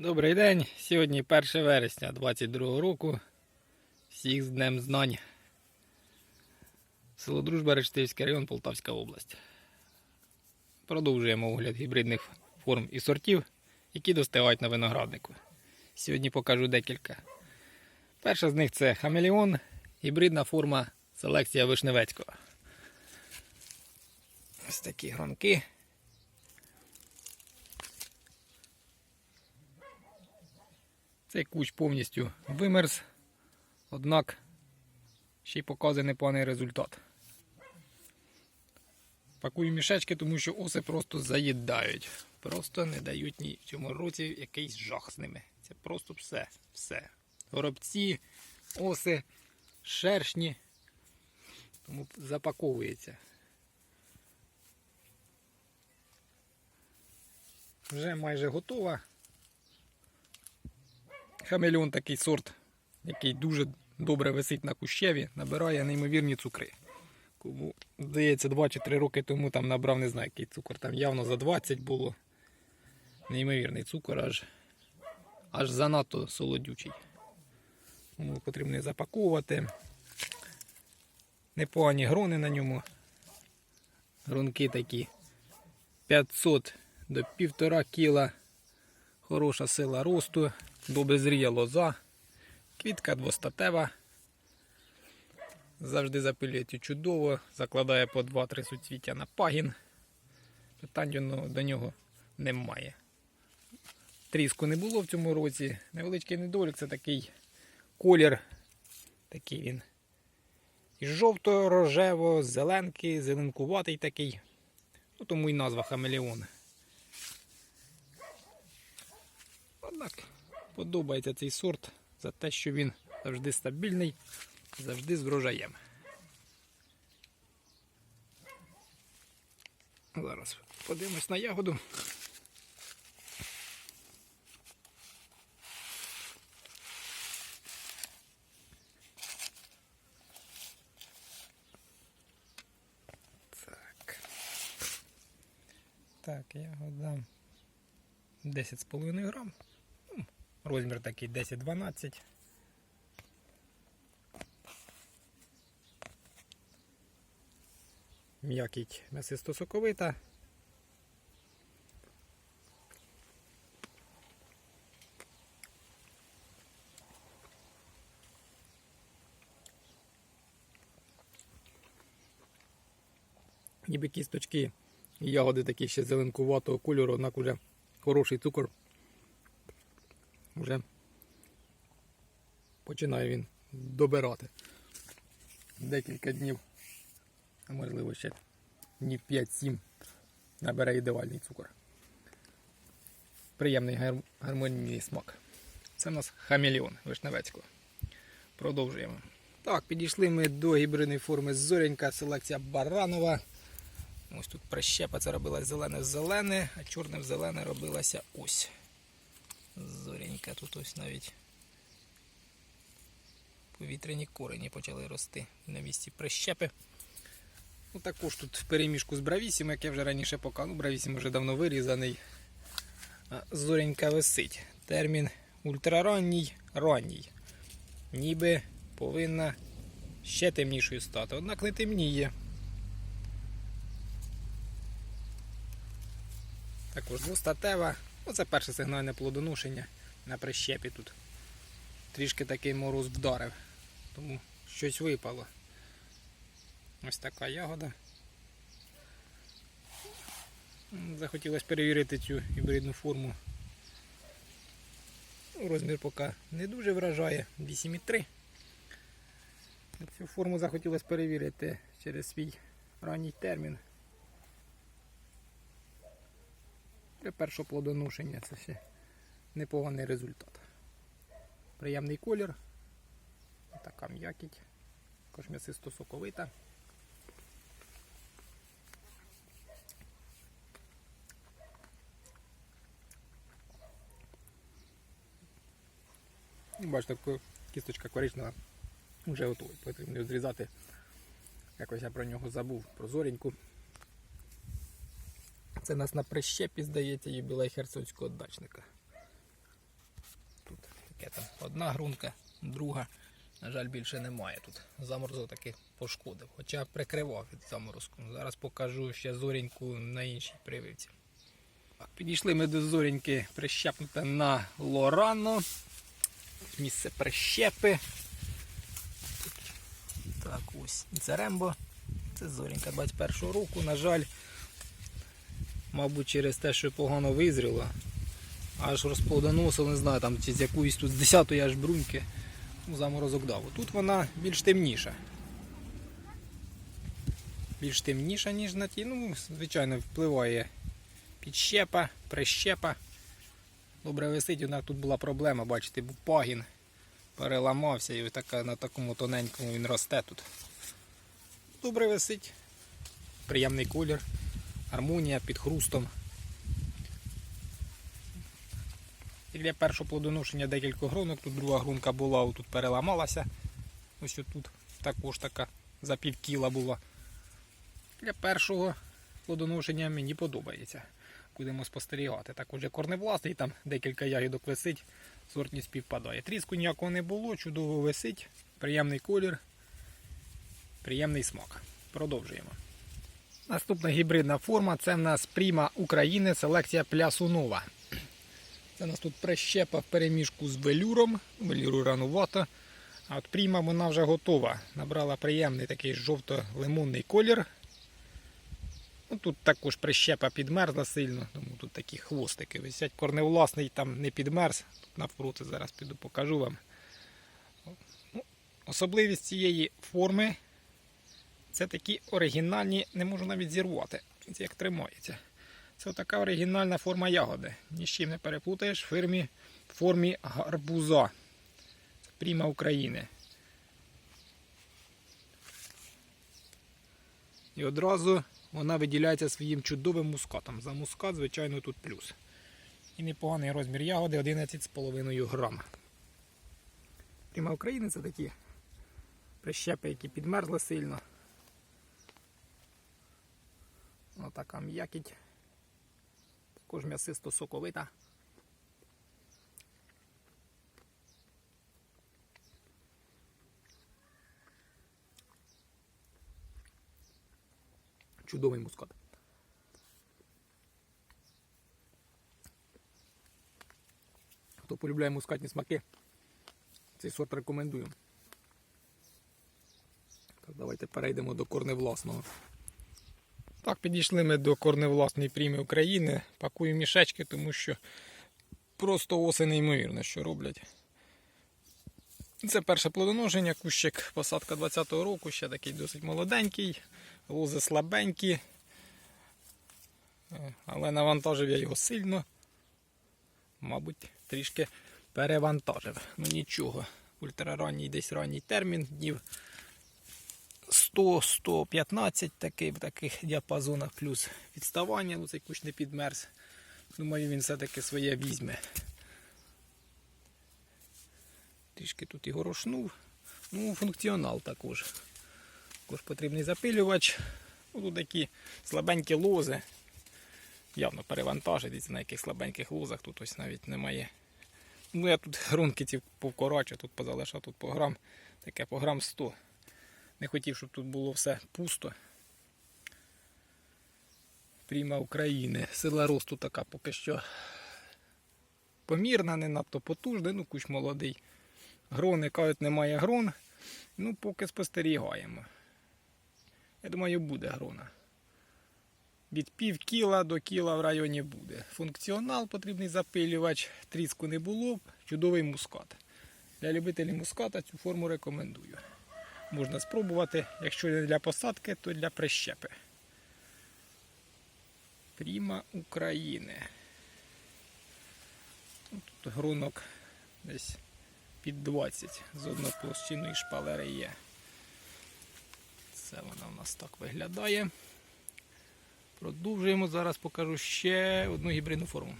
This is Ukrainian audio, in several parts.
Добрий день. Сьогодні 1 вересня 22 року. Всіх з Днем Знань. Село Дружба, Рештивський район, Полтавська область. Продовжуємо огляд гібридних форм і сортів, які достигають на винограднику. Сьогодні покажу декілька. Перша з них це хамелеон, гібридна форма селекція Вишневецького. Ось такі гронки. Цей куч повністю вимерз, однак ще й показує непоганий результат. Пакую мішечки, тому що оси просто заїдають. Просто не дають ні в цьому році якийсь жах з ними. Це просто все. все. Горобці, оси, шершні. Тому запаковується. Вже майже готова. Хамелеон такий сорт, який дуже добре висить на кущеві, набирає неймовірні цукри. Кому, здається, 2 чи 3 роки тому там набрав не знаю, який цукор. Там явно за 20 було. Неймовірний цукор, аж, аж занадто солодючий. Тому потрібно запаковувати. Непогані грони на ньому. Гронки такі 500 до 1,5 кіла. Хороша сила росту, добре зріє лоза, квітка двостатева. Завжди запилюється чудово, закладає по 2-3 суцвіття на пагін. Питань до- до нього немає. Тріску не було в цьому році. Невеличкий недолік це такий колір. Такий він. І жовто-рожево, зеленкий, зеленкуватий такий. Ну, тому і назва хамелеон. Однак подобається цей сорт за те, що він завжди стабільний, завжди з врожаєм. Зараз подивимось на ягоду. Так. Так, ягода 10,5 грам. Розмір такий 10-12. М'якіть м'ясисто-соковита. Ніби кісточки і ягоди такі ще зеленкуватого кольору, однак уже хороший цукор. Вже починає він добирати. Декілька днів, а можливо ще днів 5-7 набере ідеальний цукор. Приємний гар- гармонійний смак. Це у нас хамелеон вишневецького. Продовжуємо. Так, підійшли ми до гібридної форми зорянька, селекція Баранова. Ось тут прищепа це робилась зелене в зелене, а чорне в зелене робилася ось. Зорянька тут ось навіть повітряні корені почали рости на місці прищепи. Ну, також тут в переміжку з бравісім, як я вже раніше показав, ну, бравісім вже давно вирізаний. Зорянька висить. Термін ультраранній ранній. Ніби повинна ще темнішою стати, однак не темніє. Також двостатева. Оце перше сигнальне плодоношення на прищепі тут. Трішки такий мороз вдарив, тому щось випало. Ось така ягода. Захотілося перевірити цю гібридну форму. Ну, Розмір поки не дуже вражає, 8,3. Цю форму захотілося перевірити через свій ранній термін. Для першого плодоношення це ще непоганий результат. Приємний колір. Така м'якіть. Також м'ясисто соковита. І Бачите, кісточка коричнева вже готова. Потрібно зрізати. Якось я про нього забув, про зоріньку. Це нас на прищепі, здається, юбілей херсонського дачника. Тут одна грунка, друга. На жаль, більше немає тут. Заморозок таки пошкодив. Хоча прикривав від заморозку. Зараз покажу ще зоріньку на іншій прививці. Підійшли ми до зоріньки прищепнуте на Лорано. Місце прищепи. Так, ось це Рембо. Це зорінька 21 року. На жаль, мабуть, через те, що погано визріла. Аж розплодоносив, не знаю, там з якоїсь тут з 10-ї аж бруньки ну, заморозок дав. Тут вона більш темніша. Більш темніша, ніж на тій. Ну, звичайно, впливає підщепа, прищепа. Добре висить, однак тут була проблема, бачите, був пагін. Переламався і така, на такому тоненькому він росте тут. Добре висить. Приємний колір. Гармонія під хрустом. І для першого плодоношення декілька грунок. Тут друга грунка була, тут переламалася. Ось тут також така за пів кіла була. Для першого плодоношення мені подобається. Будемо спостерігати. Також є корневласний, там декілька ягідок висить, сортність співпадає. Тріску ніякого не було, чудово висить, приємний колір, приємний смак. Продовжуємо. Наступна гібридна форма це в нас Пріма України, селекція Плясунова. Це у нас тут прищепа в переміжку з велюром. Велюру ранувато. А от Пріма вона вже готова. Набрала приємний такий жовто-лимонний колір. Ну, тут також прищепа підмерзла сильно, тому тут такі хвостики висять. Корневласний там не підмерз. Тут навпроти зараз піду покажу вам. Ну, особливість цієї форми це такі оригінальні, не можу навіть зірвати, як тримається. Це така оригінальна форма ягоди. Ні з чим не переплутаєш в формі гарбуза. Це Пріма України. І одразу вона виділяється своїм чудовим мускатом. За мускат, звичайно, тут плюс. І непоганий розмір ягоди 11,5 грам. Пріма України це такі прищепи, які підмерзли сильно. Отака м'якіть. Також м'ясисто соковита. Чудовий мускат. Хто полюбляє мускатні смаки, цей сорт рекомендую. Так, давайте перейдемо до корневласного. Так, підійшли ми до корневласної пріми України. Пакую мішечки, тому що просто оси неймовірно, що роблять. Це перше плодоношення, кущик посадка 20-го року, ще такий досить молоденький, лози слабенькі. Е, Але навантажив я його сильно. Мабуть, трішки перевантажив. Ну нічого. Ультраранній десь ранній термін, днів 100-115 такий, в таких діапазонах, плюс відставання, ну цей кущ не підмерз. Думаю, він все-таки своє візьме. Трішки тут і горошнув. Ну, функціонал також. Також потрібний запилювач. Ну, тут такі слабенькі лози. Явно перевантажить, на яких слабеньких лозах тут ось навіть немає. Ну, я тут грунки ці повкорочу, тут позалишав тут по грам, таке по грам 100. Не хотів, щоб тут було все пусто. Пріма України. Сила росту така поки що помірна, не надто потужна, ну кущ молодий. Грони кажуть, немає грон. Ну, поки спостерігаємо. Я думаю, буде грона. Від пів кіла до кіла в районі буде. Функціонал потрібний запилювач, тріску не було чудовий мускат. Для любителів муската цю форму рекомендую. Можна спробувати, якщо не для посадки, то для прищепи. Пріма України. Ну, Тут грунок десь під 20 з одноплощинної шпалери є. Це вона в нас так виглядає. Продовжуємо. Зараз покажу ще одну гібридну форму.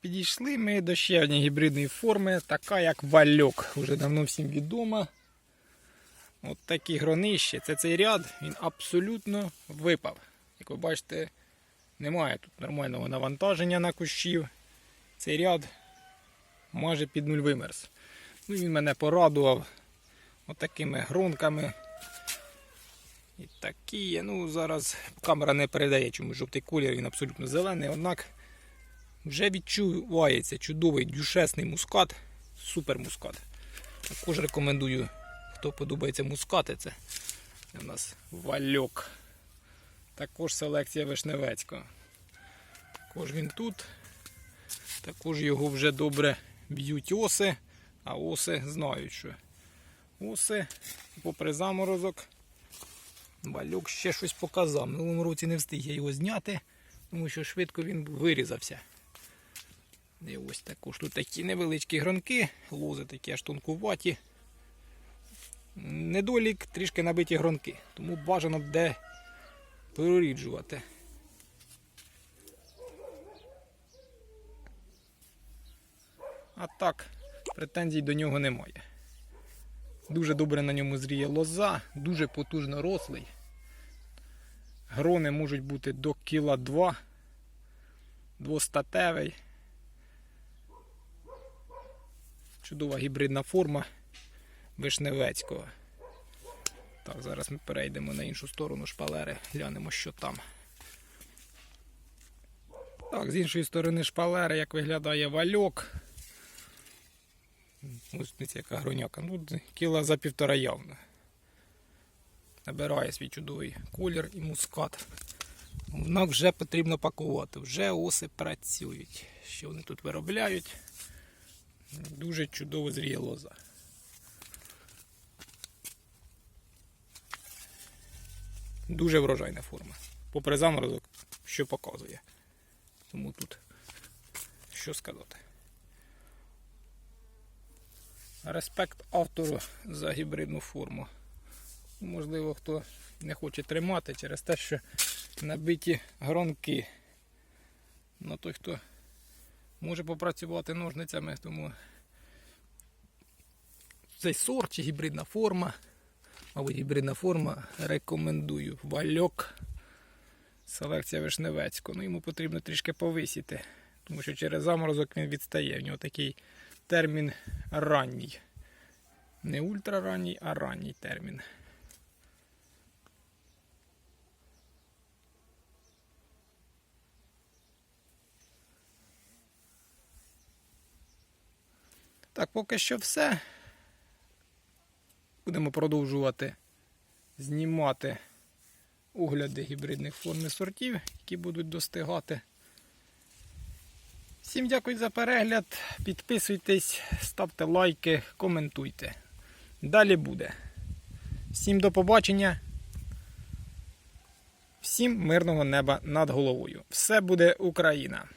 Підійшли ми до ще однієї гібридної форми, така як вальок. Уже давно всім відома. От такі гронища. Це цей ряд, він абсолютно випав. Як ви бачите, немає тут нормального навантаження на кущів. Цей ряд майже під нуль вимерз. Ну, він мене порадував отакими гронками. І такі. Ну, зараз камера не передає чому жовтий колір, він абсолютно зелений, однак вже відчувається чудовий дюшесний мускат, супер мускат. Також рекомендую, хто подобається мускати, це у нас вальок. Також селекція Вишневецького. Також він тут. Також його вже добре б'ють оси, а оси знають, що оси, попри заморозок, вальок ще щось показав. Минулому році не встиг я його зняти, тому що швидко він вирізався. І ось також тут такі невеличкі гронки, лози такі аж тонкуваті. Недолік трішки набиті гронки, тому бажано де переріджувати. А так, претензій до нього немає. Дуже добре на ньому зріє лоза, дуже потужно рослий. Грони можуть бути до кіла 2, двостатевий. Чудова гібридна форма вишневецького. Так, зараз ми перейдемо на іншу сторону шпалери, глянемо, що там. Так, з іншої сторони шпалери, як виглядає вальок. Ось яка гроняка. Ну, кіла за півтора явно. Набирає свій чудовий колір і мускат. Однак вже потрібно пакувати. Вже оси працюють. Що вони тут виробляють? Дуже чудово зріє лоза. Дуже врожайна форма. Попри заморозок, що показує. Тому тут що сказати. Респект автору за гібридну форму. Можливо, хто не хоче тримати через те, що набиті гронки. Ну той, хто може попрацювати ножницями, тому цей сорт чи гібридна форма. Мабуть, гібридна форма рекомендую. Вальок. Селекція Вишневецького. Ну, йому потрібно трішки повисіти, тому що через заморозок він відстає. В нього такий термін ранній. Не ультраранній, а ранній термін. Так, поки що все. Будемо продовжувати знімати огляди гібридних форм і сортів, які будуть достигати. Всім дякую за перегляд. Підписуйтесь, ставте лайки, коментуйте. Далі буде. Всім до побачення. Всім мирного неба над головою. Все буде Україна!